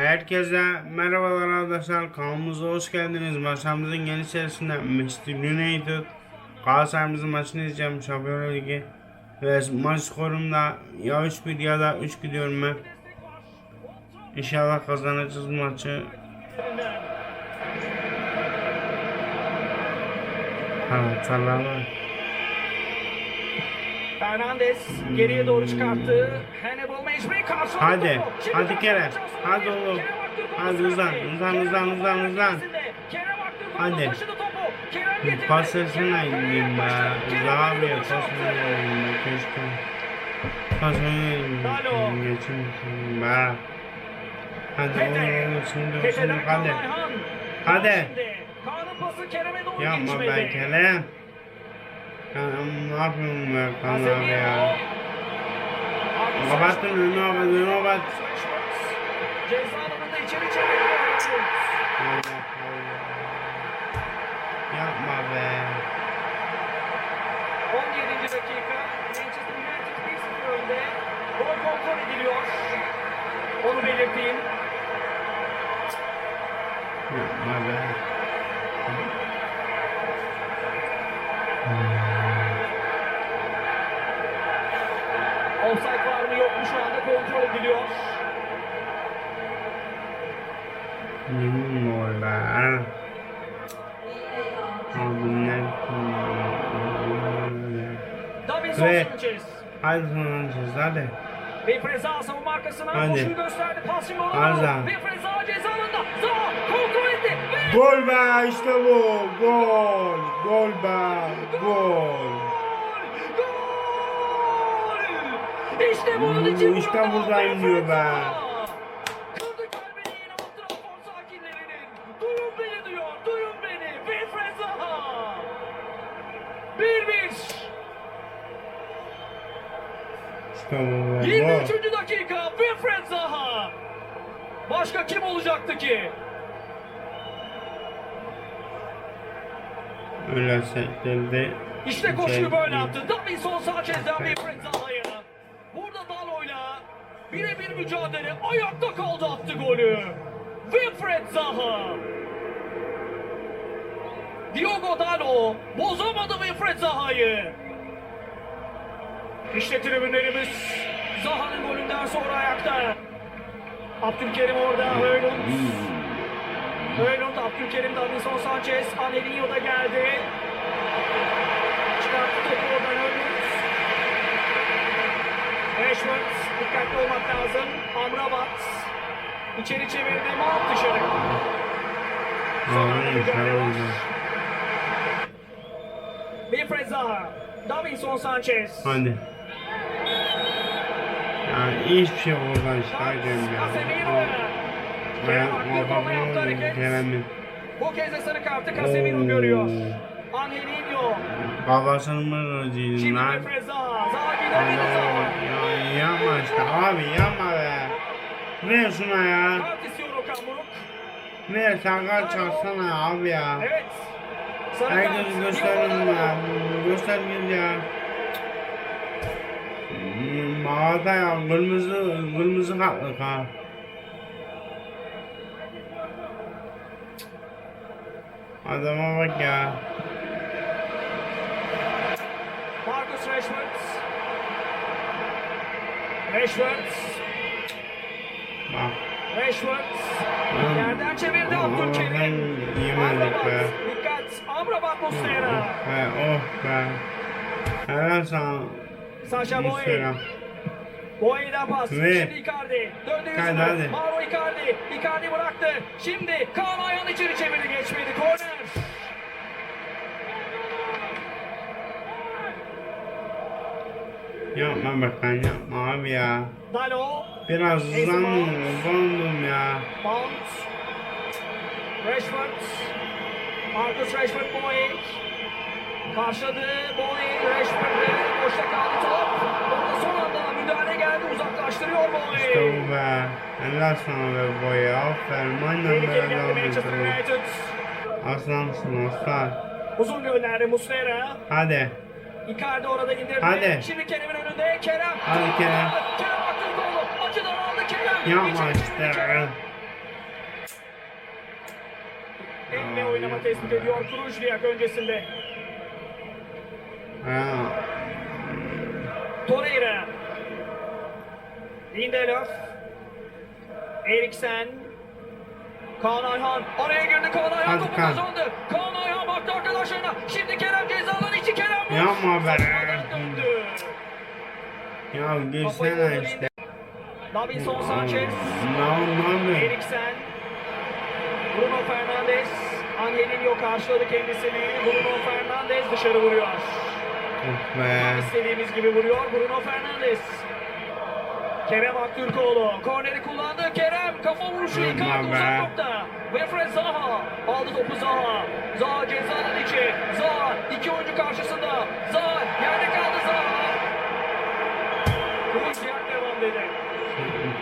Herkese merhabalar arkadaşlar kanalımıza hoş geldiniz. Maçlarımızın yeni serisinde Manchester United Galatasaray'ımızın maçını izleyeceğim Şampiyonlar Ligi ve maç skorumda ya 3-1 ya da 3 gidiyorum ben. İnşallah kazanacağız maçı. Evet, salam. Fernandes geriye doğru çıkarttı. Hannibal mecburi karşıladı. Hadi, hadi Kerem hadi oğlum. Hadi hızlan, hızlan, hızlan, hızlan, hızlan. Hadi. Pas Kerem indim be. önünü bir pas oynayayım keşke. Pas. Geçin be. Hadi oğlum şimdi hadi. Hadi. Yapma be Kerem. Ya ne yapıyorsun be kan abi ya. Kapattın önünü kapat önünü kapat. Ceza alanında içeri çeviriyor. Yapma be. 17. dakika. Manchester United 1-0 önde. Gol kontrol ediliyor. Onu belirteyim. Yapma be. Offside var mı yok mu şu anda kontrol ediliyor. Yemin gol be. Abi ne? Davinson Ve- Sanchez. Hadi Sanchez hadi. Ve Freza savunma arkasına Hadi. koşuyu gösterdi. Pas şimdi Hadi. ona. Ve Freza ceza alanında. Zaha kontrol etti. Ve Gol be işte bu. Gol. Gol be. Gol! İşte bunun için işte burada buradayım diyor be. Kırdı kalbini yine Old Trafford sakinlerinin. Duyun beni diyor, duyun beni. Wilfred Zaha. 1-1. İşte bu be. 23. dakika Wilfred Zaha. Başka kim olacaktı ki? Öyle sektirdi. İşte koşuyu böyle attı. Davinson Sanchez'den Wilfred Zaha'ya. Birebir mücadele ayakta kaldı attı golü. Wilfred Zaha. Diogo Dalo bozamadı Wilfred Zaha'yı. İşte tribünlerimiz Zaha'nın golünden sonra ayakta. Abdülkerim orada, Höylund. Höylund, Abdülkerim, Davinson Sanchez, Anelino da geldi. Rashford, dikkatli olmak lazım. Amrabat. İçeri çevirdi, Mount dışarı. Sonra Ay, müdahale var. Wilfred Zaha, Davinson Sanchez. Hadi. Ya hiçbir şey oradan çıkaracağım ya. Ben hareket. Kerem'in. Bu kez de sarı kartı Casemiro görüyor. Oo. Angelino. Kafasını mı Şimdi lan? Wilfred Zaha. Zaha gidemedi Allah Zaha. ya yapma işte abi yapma be. Ver şuna ya. Ver sakal çalsana abi ya. Evet. Herkes gösterin ya. Dalo. Göster git ya. Mağaza ya kırmızı kırmızı kartlık ha. Adama bak ya. Marcus Rashford. Rashford. Bak. Rashford. Yerden çevirdi Abdülkerim. yemedik be. Dikkat. Amrabat Muslera. Oh be oh be. Helal sana. Sasha Boye. Boye'den pas. Ve- Şimdi Icardi. Döndü yüzüne. Mauro Icardi. Icardi bıraktı. Şimdi Kaan Ayhan içeri çevirdi geçmedi. Korner. Yapma bak ben yapma abi ya. Dalo. Biraz hızlandım, hızlandım ya. Mount. Rashford. Marcus Rashford Boye. Karşıladı Boye. Rashford'ı. Boşta kaldı top. Orada son anda müdahale geldi. Uzaklaştırıyor İşte Boye. bu be. Helal sana be boya. Aferin. Aynen böyle. United. Aslansın aslan. Uzun gönderdi Muslera. Hadi. Icardi orada indirdi. Hadi. Şimdi Kerem'in önünde. Kerem. Hadi Kerem. Kerem Aktürkoğlu. Açıdan aldı Kerem. Yapma işte. Elle oynama tespit ediyor Krujniak öncesinde. Ha. Torreira. Lindelöf. Eriksen. Kaan Ayhan. Araya girdi Kaan Ayhan. Hadi Topu Kaan. kazandı. Kaan Ayhan baktı arkadaşlarına. Şimdi Kerem cezaların içi Kerem. Yapma be. Döndü. Ya vurdu işte. Davinson Sanchez. Ne ne yapıyorsun? Eriksen. Bruno Fernandes. Angelinho karşıladı kendisini. Bruno Fernandes dışarı vuruyor. Of Tam be. istediğimiz gibi vuruyor Bruno Fernandes. Kerem Aktürkoğlu korneri kullandı. Kerem kafa vuruşu Icardi uzak nokta. Wilfred Zaha aldı topu Zaha. Zaha cezanın içi. Zaha iki oyuncu karşısında. Zaha yerde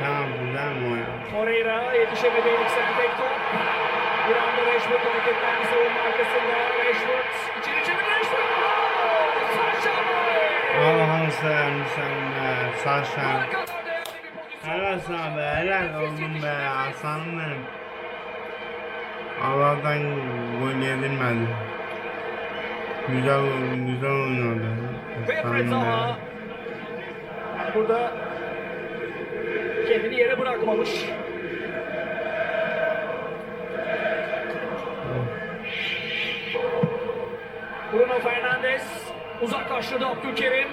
Tamam mi o ya? Torreira yetişemedi Eriksen tek top. Bir anda Rashford hareketlendi savunma arkasında. Rashford içeri çevirdi Rashford. Allah'ını seversen sen be. Pozisyon. Helal sana be. Helal oğlum be. Aslanım benim. Allah'tan gol yedirmedi. Güzel güzel oynadı. Aslanım Zaha. be. Burada kendini yere bırakmamış. Bruno Fernandes uzaklaştırdı Abdülkerim.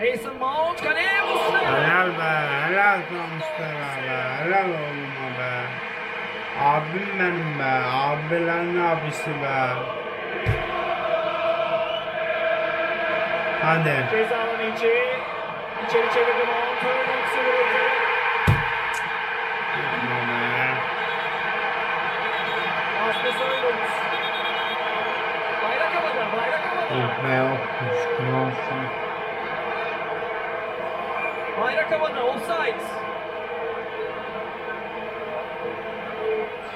Mason Mount kaleye Muslera. Helal be. Helal sana Mustafa be. Helal oğluma be. Abim benim be. Abilerin abisi be. Hadi. Ceza alanı içi. İçeri çevirdi Mount. Hurley sıvırdı. Oh. Şükür olsun. Bayrak havada, offside.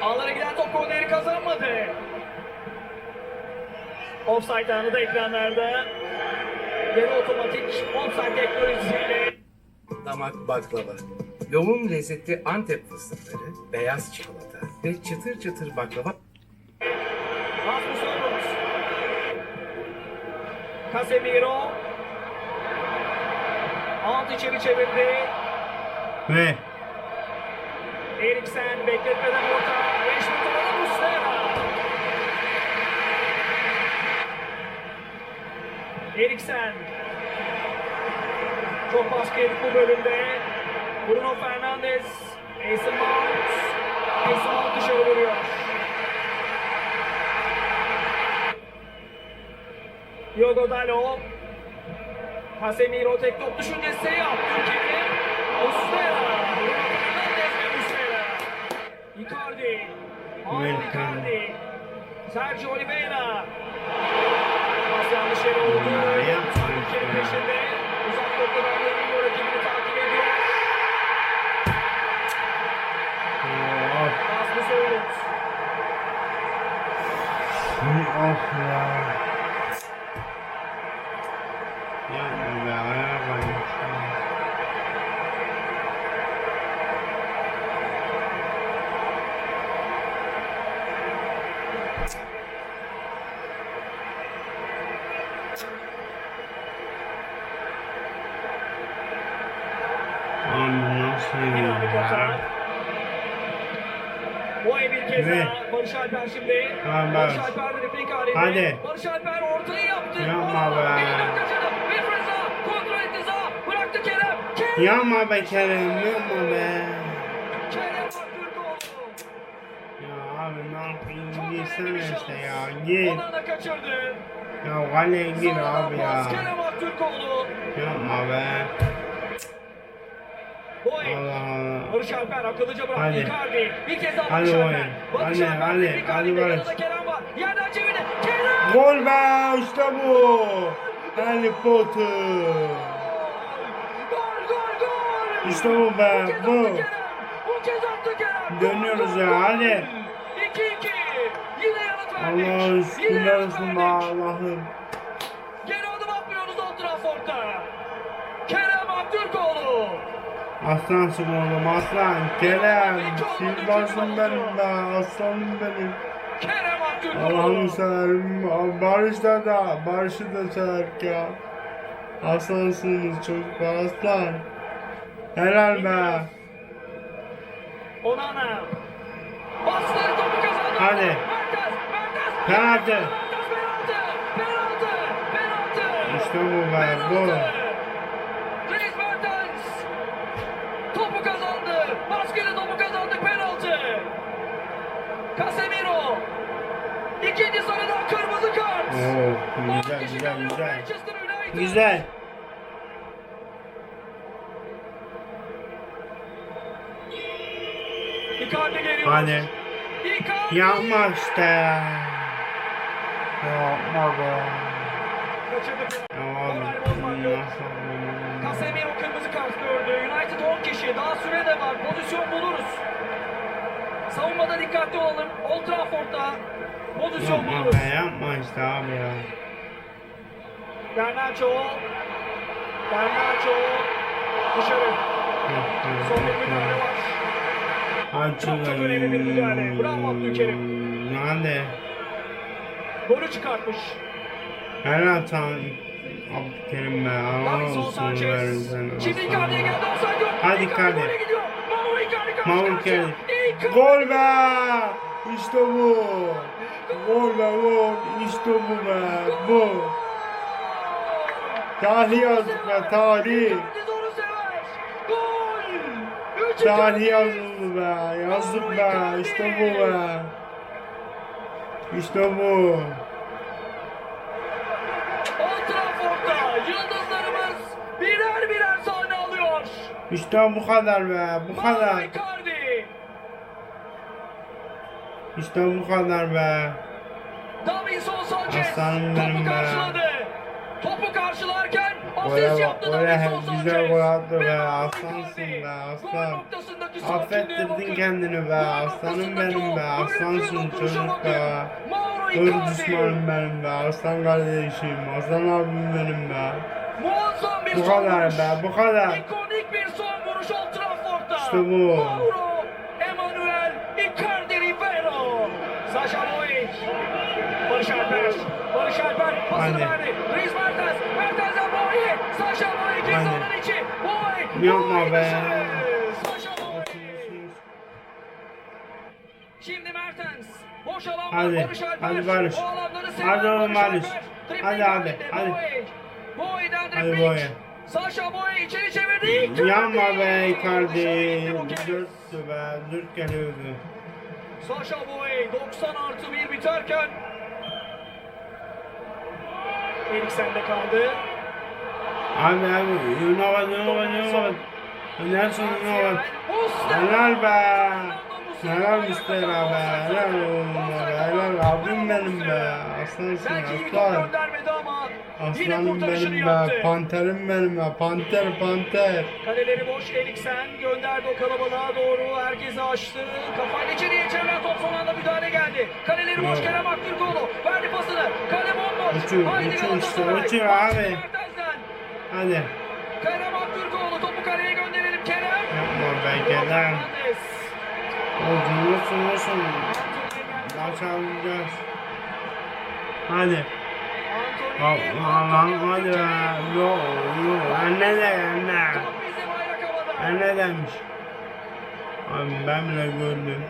Ağlara giden top korneri kazanmadı. Offside anı da ekranlarda. Yarı otomatik offside teknolojisiyle Damak baklava. Yoğun lezzetli Antep fıstıkları, beyaz çikolata ve çıtır çıtır baklava Rasmus Höylund. Casemiro. Alt içeri çevirdi. Ve Eriksen bekletmeden orta. Rashford orada Muslera. Eriksen. Çok baskı yedik bu bölümde. Bruno Fernandes. Mason Mount. Mason Mount dışarı vuruyor. Diogo Dalo. Casemiro tek top düşüncesi Abdülkerim. Muslera. Muslera. Icardi. Welcome. Icardi. Sergio Oliveira. Pas yanlış yere oldu. Abdülkerim peşinde. Uzak noktadan geliyor rakibini takip ediyor. of. Rasmus Höylund. Of ya. Kez Ne? daha. Barış Alper şimdi. Tamam, Barış Barış. Alper replik halinde. Hadi. Barış Alper ortayı yaptı. Yapma be. Yapma be Kerem yapma be. Kerem. Ya abi ne yapayım girsene işte ya gir. Onu da kaçırdı. Ya kaleye gir abi ya. Kerem Aktürkoğlu. Yapma be. Allah Allah. Barış Alper akıllıca bıraktı Hadi. Icardi. Bir kez daha Barış. Alper. Barış Hadi, Alper. Icardi'nin hadi Barış. yanında Kerem var. Yerden çevirdi. Kerem. Gol be işte bu. Harry Potter. Gol gol gol. İşte bu be, bu. Bu kez attı Kerem. Dönüyoruz ya, hadi. 2-2. Yine yanıt verdik. Şükürler yanıt olsun be. Allah'ım. Geri adım atmıyoruz Old Trafford'da. Kerem Aktürkoğlu. Aslansın oğlum aslan. Kerem. Silbarsın benim be. Aslanım benim. Aktürkoğlu. severim. Barış'ta da, Barış'ı da sever ya. Aslansınız çocuklar, aslan. Helal be. Onana. Bastı topu kazandı. Hadi. Penaltı. Penaltı. Penaltı. Penaltı. İşte bu be, bu. Penaltı. Dries Mertens. Topu kazandı. Baskıyla topu kazandı. Penaltı. Casemiro. İkinci sarıdan kırmızı kart. Oo, On güzel, güzel, güzel. Güzel. Icardi. Yapma işte. Yapma be. Casemiro kırmızı kart gördü. United 10 kişi. Daha süre de var. Pozisyon buluruz. Savunmada dikkatli olalım. Old Trafford'da pozisyon Yapma buluruz. be, yapma işte abi ya. Garnacho. Garnacho. Dışarı. Son bir müdahale var. Çok çok önemli bir müdahale. Bravo Abdülkerim. Hadi. Golü çıkartmış. Helal sana. Abdülkerim be. Allah Davinson olsun verin Sanchez. Şimdi. Icardi'ye geldi. Offside yok. Hadi Icardi. gidiyor. Mauro Icardi karşı Mauro karşıya. Icardi. Icardi. Gol be! İşte bu. Gol be gol. İşte bu be. Bu. Tarih yazdık be tarih. Tarih yazıldı be. Yazdık be. İşte bu be. İşte bu. İşte bu kadar be. Bu kadar. İşte bu kadar be. Davinson Sanchez Aslanım benim topu be. karşıladı. Topu karşılarken asist yaptı Davinson Sanchez. güzel gol attı be, aslansın be, aslan. Affettirdin kendini be, aslanım benim be, aslansın çocuk be. Icardi. düşmanım benim be, aslan kardeşim, aslan abim benim be. Muazzam bir Bu kadar be, bu kadar. İkonik bir son vuruş Old Trafford'da. İşte bu. Mauro Emanuel Icardi Ribeiro. Sasha Boy. Barış Alper. Barış Alper pasını Hadi. verdi. Dries Mertens. Mertens'e Boy. Sasha Boy cezanın içi. Boy. Yapma Boy be. Şimdi Mertens. Boş alan var. Hadi, Barış Alper. hadi Barış. O alanları seven Hadi oğlum Barış. Hadi abi, hadi. Boy. Boy'dan Hadi dribbling. Boy. Sasha Boy içeri çevirdi. Yanma be Icardi. Dörttü be, dört geliyordu. Sasha Boy 90 artı 1 biterken Eriksen'de kaldı. Abi abi, Yunavat, Yunavat, Yunavat. Nelson. Muslera. Helal be. Helal kaldı. be. Helal oğlum be. Helal abim benim be. Aslansın Belki iyi bir aslan. göndermedi ama yine Aslanım kurtarışını benim yaptı. be. Panterim benim be. Panter panter. Kaleleri boş Eriksen gönderdi o kalabalığa doğru herkesi açtı. Kafayla içeriye çevren top son anda müdahale geldi. Kaleleri boş Evet. Kerem Aktürkoğlu verdi pasını. Kale bomboş. Uçuyor, Haydi uçuyor işte, Galatasaray. uçuyor abi. Mertens'den. Hadi. Kerem Aktürkoğlu topu kaleye gönderelim Kerem. Yapma be Kerem. Fernandes. Olsun olsun olsun. Alacağız. Hadi. Hadi be. Yok yok. Anne de anne. Anne demiş. Abi ben bile gördüm.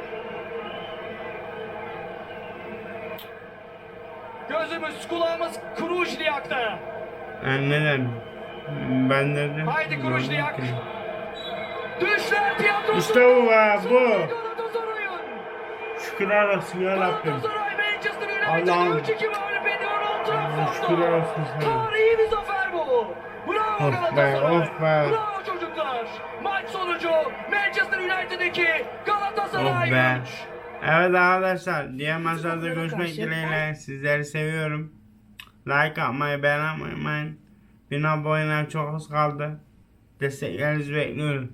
Gözümüz kulağımız Krujniak'ta. Anne demiş. Ben dedim. Haydi Krujniak. Düşler tiyatrosu. İşte bu be bu. Şükürler olsun ya Rabbim. Allah'ım. Şükürler olsun sana. Tarihi bir zafer bu. Bravo Of be, of be. Bravo çocuklar. Maç sonucu Manchester United 2, Galatasaray Oh be. 3. Evet arkadaşlar diğer maçlarda görüşmek dileğiyle sizleri seviyorum. Like atmayı beğenmeyi unutmayın. Bin abone çok az kaldı. Desteklerinizi bekliyorum.